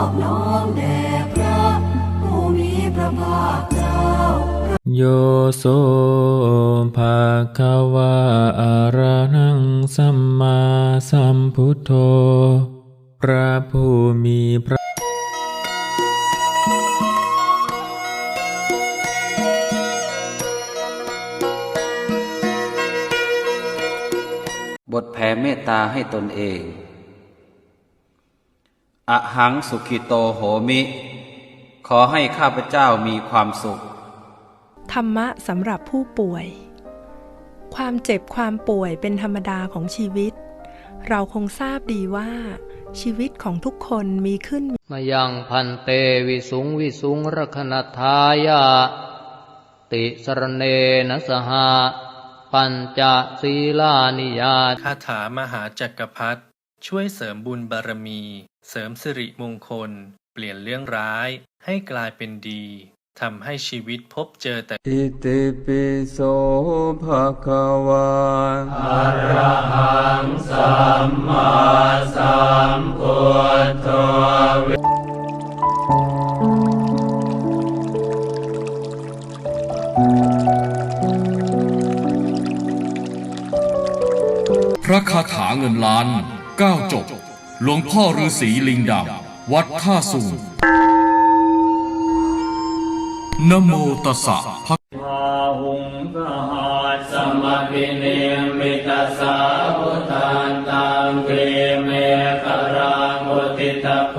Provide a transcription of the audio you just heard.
อบน้อมแด่พระผู้มีพระภาคเจ้า โยโสภาควาอาระหังสัมมาสัมพุทโธ พระผู้มีพระบทแผ่เมตตาให้ตนเอง อะหังสุขิโตโหมิ ขอให้ข้าพเจ้ามีความสุข ธรรมะสำหรับผู้ป่วย ความเจ็บความป่วยเป็นธรรมดาของชีวิต เราคงทราบดีว่า ชีวิตของทุกคนมีขึ้นมายังพันเตวิสุงวิสุงรคณทายาติสรเนนะสหาปัญจศีลานิยาคาถามหาจักรพรรดิ ช่วยเสริมบุญบารมี เสริมสิริมงคล เปลี่ยนเรื่องร้ายให้กลายเป็นดีทำให้ชีวิตพบเจอแต่ อิติปิโสภะคะวะพระคาถาเงินล้าน เก้าจบ หลวงพ่อฤาษีลิงดำวัดท่าสูงนโมตัสสะพะพาหุงสหัสสมปิเนมิตัสสาพุทธันตังเวเมกรังอุติตะโพ